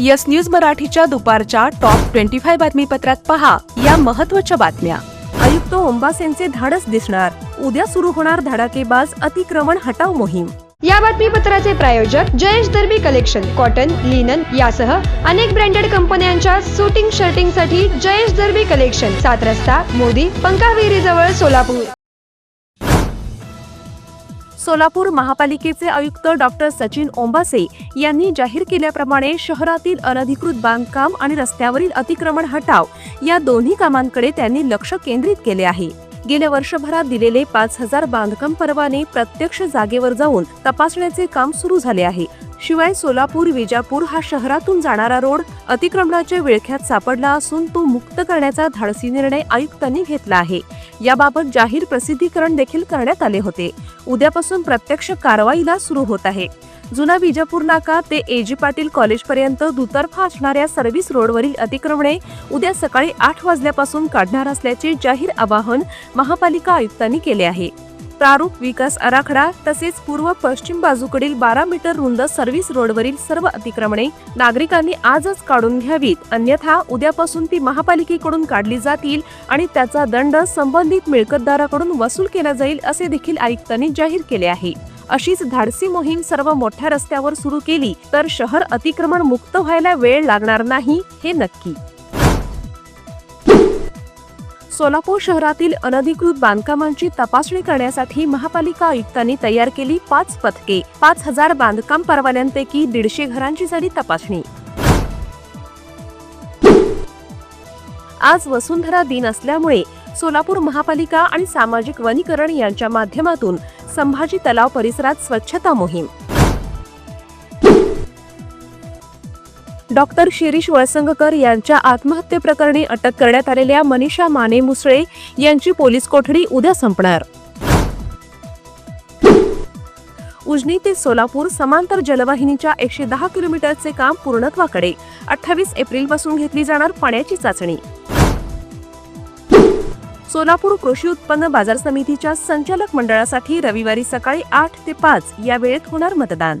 Yes news मराठीच्या दुपारच्या top twenty five बातमीपत्रात पहा या महत्त्वाच्या बातम्या. आयुक्त ओंबासेंचे धाडस दिसणार. उद्या सुरू होणार धडाकेबाज अतिक्रमण हटाव मोहीम. या बातमीपत्राचे प्रायोजक Jayesh Darbi collection cotton linen यासह अनेक ब्रँडेड कंपन्यांच्या शूटिंग शर्टिंगसाठी जयेश दर्बी कलेक्शन सात रस्ता मोदी पंकाविहिरी जवळ सोलापूर. सोलापूर महापालिकेचे आयुक्त डॉक्टर सचिन ओंबासे यांनी जाहीर केल्याप्रमाणे शहरातील अनधिकृत बांधकाम आणि रस्त्यावरील अतिक्रमण हटाव या दोन्ही कामांकडे त्यांनी लक्ष केंद्रित केले आहे. गेल्या वर्षभरात दिलेले पाच हजार बांधकाम परवाने प्रत्यक्ष जागेवर जाऊन तपासण्याचे काम सुरू झाले आहे. शिवाय सोलापूर विजापूर हा शहरातून जाणारा रोड अतिक्रमणाच्या विळख्यात सापडला असून तो मुक्त करण्याचा धाडसी निर्णय आयुक्तांनी घेतला आहे. याबाबत जाहीर प्रसिद्धीकरण देखील करण्यात आले होते. उद्यापासून प्रत्यक्ष कारवाईला सुरू होत आहे. जुना विजापूर नाका ते एजी पाटील कॉलेजपर्यंत दुतर्फा असणाऱ्या सर्व्हिस रोडवरील अतिक्रमणे उद्या सकाळी आठ वाजल्यापासून काढणार असल्याचे जाहीर आवाहन महापालिका आयुक्तांनी केले आहे. प्रारूप विकास आराखडा तसेच पूर्व पश्चिम बाजूकडील बारा मीटर रुंद सर्व्हिस रोडवरील सर्व अतिक्रमणे नागरिकांनी आजच काढून घ्यावीत. अन्यथा उद्यापासून ती महापालिकेकडून काढली जातील आणि त्याचा दंड संबंधित मिळकतदाराकडून वसूल केला जाईल असे देखील आयुक्तांनी जाहीर केले आहे. अशीच धाडसी मोहीम सर्व मोठ्या रस्त्यावर सुरू केली तर शहर अतिक्रमण मुक्त व्हायला वेळ लागणार नाही हे नक्की. सोलापूर शहरातील अनधिकृत बांधकामांची तपासणी करण्यासाठी महापालिका आयुक्तांनी तयार केली पाच पथके. पाच हजार बांधकाम परवान्यांपैकी दीडशे घरांची झाली तपासणी. आज वसुंधरा दिन असल्यामुळे सोलापूर महापालिका आणि सामाजिक वनीकरण यांच्या माध्यमातून संभाजी तलाव परिसरात स्वच्छता मोहीम डॉक्टर शिरीष वळसंगकर यांच्या आत्महत्येप्रकरणी अटक करण्यात आलेल्या मनीषा माने मुसळे यांची पोलीस कोठडी उद्या संपणार. उजनी ते सोलापूर समांतर जलवाहिनीच्या एकशे दहा किलोमीटरचे काम पूर्णत्वाकडे. अठ्ठावीस एप्रिलपासून घेतली जाणार पाण्याची चाचणी. सोलापूर कृषी उत्पन्न बाजार समितीच्या संचालक मंडळासाठी रविवारी सकाळी आठ ते पाच या वेळेत होणार मतदान.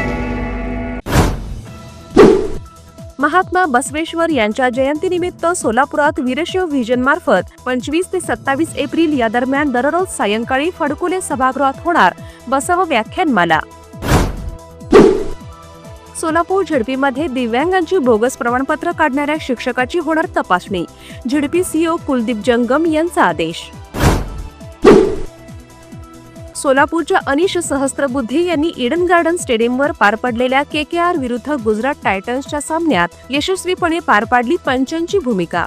महात्मा बसवेश्वर यांच्या जयंतीनिमित्त सोलापुरात वीरशैव व्हिजन मार्फत पंचवीस ते सत्तावीस एप्रिल या दरम्यान दररोज सायंकाळी फडकुले सभागृहात होणार बसव व्याख्यानमाला. सोलापूर झडपीमध्ये दिव्यांगांची बोगस प्रमाणपत्र काढणाऱ्या शिक्षकाची होणार तपासणी. झडपी सीओ कुलदीप जंगम यांचा आदेश. सोलापूरच्या अनिश सहस्त्रबुद्धे यांनी इडन गार्डन स्टेडियमवर पार पडलेल्या के के आर विरुद्ध गुजरात टायटन्सच्या सामन्यात यशस्वीपणे पार पाडली पंचांची भूमिका.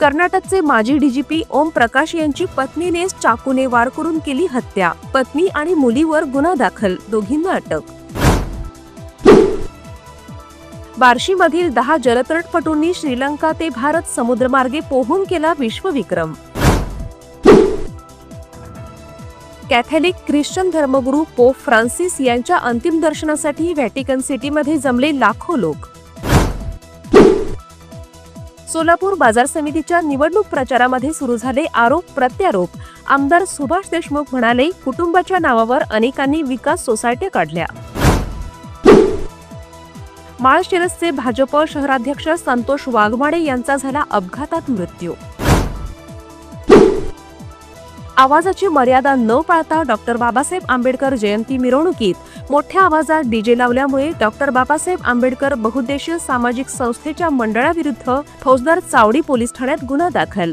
कर्नाटकचे माजी डीजीपी ओम प्रकाश यांची पत्नीनेच चाकूने वार करून केली हत्या. पत्नी आणि मुलीवर गुन्हा दाखल दोघींना अटक. बार्शीमधील दहा जलतरणपटूंनी श्रीलंका ते भारत समुद्रमार्गे पोहून केला विश्वविक्रम. कॅथलिक ख्रिश्चन धर्मगुरू पोप फ्रान्सिस यांच्या अंतिम दर्शनासाठी व्हॅटिकन सिटीमध्ये जमले लाखो लोक. सोलापूर बाजार समितीच्या निवडणूक प्रचारामध्ये सुरू झाले आरोप प्रत्यारोप. आमदार सुभाष देशमुख म्हणाले कुटुंबाच्या नावावर अनेकांनी विकास सोसायट्या काढल्या. माळशिरसचे भाजप शहराध्यक्ष संतोष वाघमाडे यांचा झाला अपघातात मृत्यू. आवाजाची मर्यादा न पाळता डॉक्टर बाबासाहेब आंबेडकर जयंती मिरवणुकीत मोठ्या आवाजात डीजे लावल्यामुळे डॉक्टर बाबासाहेब आंबेडकर बहुद्देशीय सामाजिक संस्थेच्या मंडळाविरुद्ध फौजदार चावडी पोलीस ठाण्यात गुन्हा दाखल.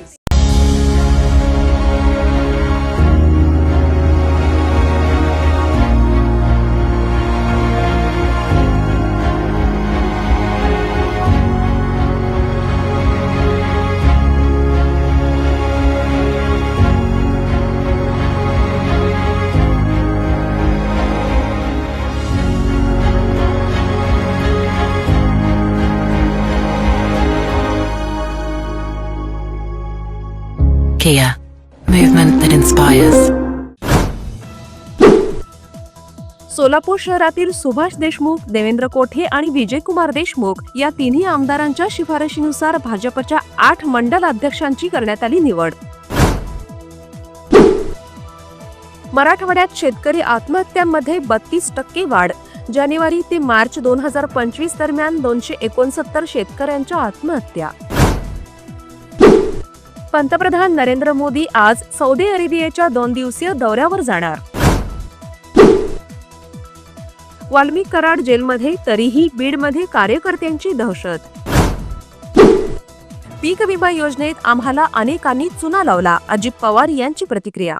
Kia, movement that inspires. Solapur शहरातील सुभाष देशमुख देवेंद्र कोठे आणि विजयकुमार देशमुख या तिन्ही आमदारांच्या शिफारशीनुसार भाजपच्या आठ मंडल अध्यक्षांची करण्यात आली निवड. मराठवाड्यात शेतकरी आत्महत्यांमध्ये बत्तीस टक्के वाढ. जानेवारी ते मार्च दोन हजार पंचवीस दरम्यान दोनशे एकोणसत्तर शेतकऱ्यांच्या आत्महत्या. पंतप्रधान नरेंद्र मोदी आज सौदी अरेबियाच्या दोन दिवसीय दौऱ्यावर जाणार. वाल्मिक कराड जेलमध्ये तरीही बीडमध्ये कार्यकर्त्यांची दहशत. पीक विमा योजनेत आम्हाला अनेकांनी चुना लावला अजित पवार यांची प्रतिक्रिया.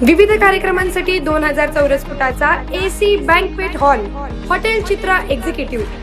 विविध कार्यक्रमांसाठी दोन हजार चौरस फुटाचा AC banquet hall hotel Chitra executive.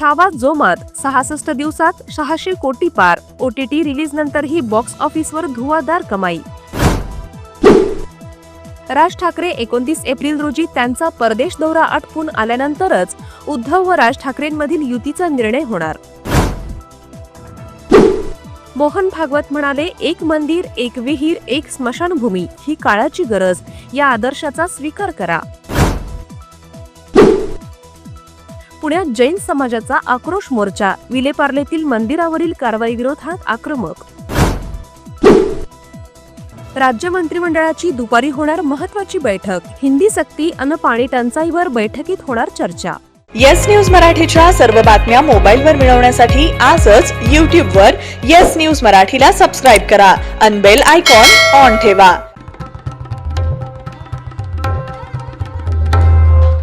Chhava जोमात सहासष्ट दिवसात सहाशे कोटी पार. ओटीटी रिलीज नंतरही बॉक्स ऑफिसवर धुवाधार कमाई. राज ठाकरे एकोणतीस एप्रिल रोजी त्यांचा परदेश दौरा आटपून आल्यानंतरच उद्धव व राज ठाकरेंमधील युतीचा निर्णय होणार. मोहन भागवत म्हणाले एक मंदिर एक विहीर एक स्मशानभूमी ही काळाची गरज. या आदर्शाचा स्वीकार करा. पुण्यात जैन समाजाचा आक्रोश मोर्चा विलेपार्लेतील मंदिरावरील कारवाई विरोधात आक्रमक. राज्य मंत्रिमंडळाची दुपारी होणार महत्वाची बैठक. हिंदी सक्ती अन पाणी टंचाईवर बैठकीत होणार चर्चा. येस न्यूज मराठीच्या सर्व बातम्या मोबाईलवर मिळवण्यासाठी आजच यूट्यूबवर येस न्यूज मराठीला सबस्क्राईब करा. अन बेल आयकॉन ऑन ठेवा.